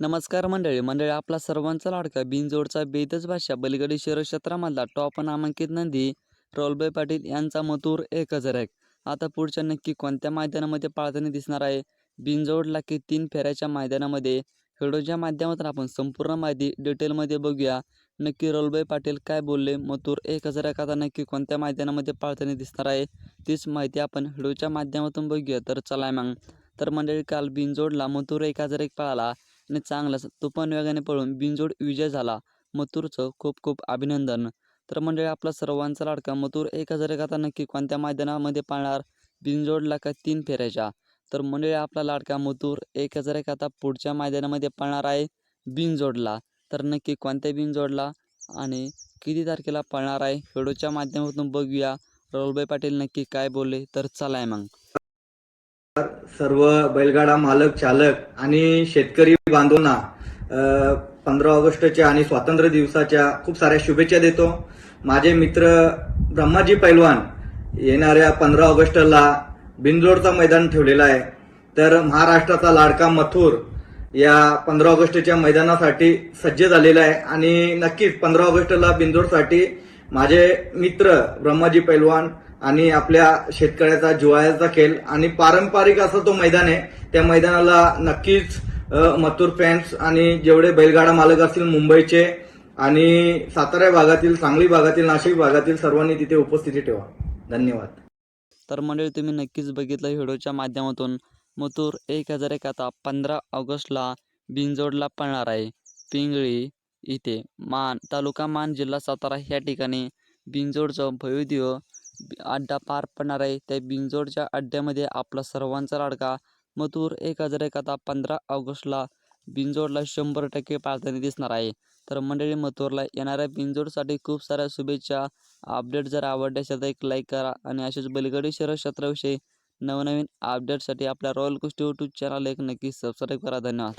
नमस्कार मंडळी मंडळी आपला सर्वांचा लाडका बिनजोडचा बेदच भाषा बलगडी शहर क्षेत्रामधला टॉप नामांकित नंदी रोलबाई पाटील यांचा मथुर एक हजार एक. आता पुढच्या नक्की कोणत्या मैदानामध्ये पाळताना दिसणार आहे? बिनजोडला की तीन फेऱ्याच्या मैदानामध्ये? व्हिडिओच्या माध्यमातून आपण संपूर्ण माहिती डिटेलमध्ये बघूया. नक्की रोलबाई पाटील काय बोलले? मथुर एक हजार एक आता नक्की कोणत्या मैदानामध्ये पाळताना दिसणार आहे? तीच माहिती आपण व्हिडिओच्या माध्यमातून बघूया. तर चला मग. तर मंडळी काल बिनजोडला मथुर एक हजार एक पळाला. आणि चांगलाच. तुफान वेगाने पळून बिनजोड विजय झाला. मथुरचं खूप खूप अभिनंदन. तर मंडळी आपला सर्वांचा लाडका मथुर एक हजार एक आता नक्की कोणत्या मैदानामध्ये पाळणार? बिनजोडला का तीन फेऱ्याच्या? तर मंडळी आपला लाडका मथुर एक हजार एक आता पुढच्या मैदानामध्ये पळणार आहे बिनजोडला. तर नक्की कोणत्या बिनजोडला आणि किती तारखेला पळणार आहे? व्हिडिओच्या माध्यमातून बघूया. राहुलभाई पाटील नक्की काय बोलले? तर चलाय मग. सर्व बैलगाडा मालक चालक आणि शेतकरी बांधवांना पंधरा ऑगस्टच्या आणि स्वातंत्र्य दिवसाच्या खूप साऱ्या शुभेच्छा देतो. माझे मित्र ब्रह्माजी पैलवान येणाऱ्या पंधरा ऑगस्टला बिनजोडचा मैदान ठेवलेला आहे. तर महाराष्ट्राचा लाडका मथुर या पंधरा ऑगस्टच्या मैदानासाठी सज्ज झालेला आहे. आणि नक्कीच पंधरा ऑगस्टला बिंदोडसाठी माझे मित्र ब्रह्माजी पैलवान आणि आपल्या शेतकऱ्याचा जिवाळ्याचा खेळ आणि पारंपरिक असं तो मैदान आहे. त्या मैदानाला नक्कीच मथुर फॅन्स आणि जेवढे बैलगाडा मालक असतील मुंबईचे आणि सातारा भागातील सांगली भागातील नाशिक भागातील सर्वांनी तिथे उपस्थिती ठेवा. धन्यवाद. तर मंडळी तुम्ही नक्कीच बघितलं व्हिडिओच्या माध्यमातून. मथुर एक हजार एक आता पंधरा ऑगस्टला बिंजोडला पळणार आहे. पिंगळी इथे मान तालुका मान जिल्हा सातारा ह्या ठिकाणी बिंजोडचं भव्यदिव अड्डा पार पडणार आहे. त्या बिंजोडच्या अड्ड्यामध्ये आपला सर्वांचा लाडका मथुर एक हजार एक आता पंधरा ऑगस्टला बिंजोडला शंभर टक्के पाळताना दिसणार आहे. तर मंडळी मथुरला येणाऱ्या बिंजोडसाठी खूप साऱ्या शुभेच्छा. अपडेट जर आवडले असेल तर एक लाईक करा आणि असेच बलगडी शहर क्षेत्राविषयी नवनवीन अपडेटसाठी आपल्या रॉयल कुस्टी यूट्यूब चॅनल एक नक्की सबस्क्राईब करा. धन्यवाद.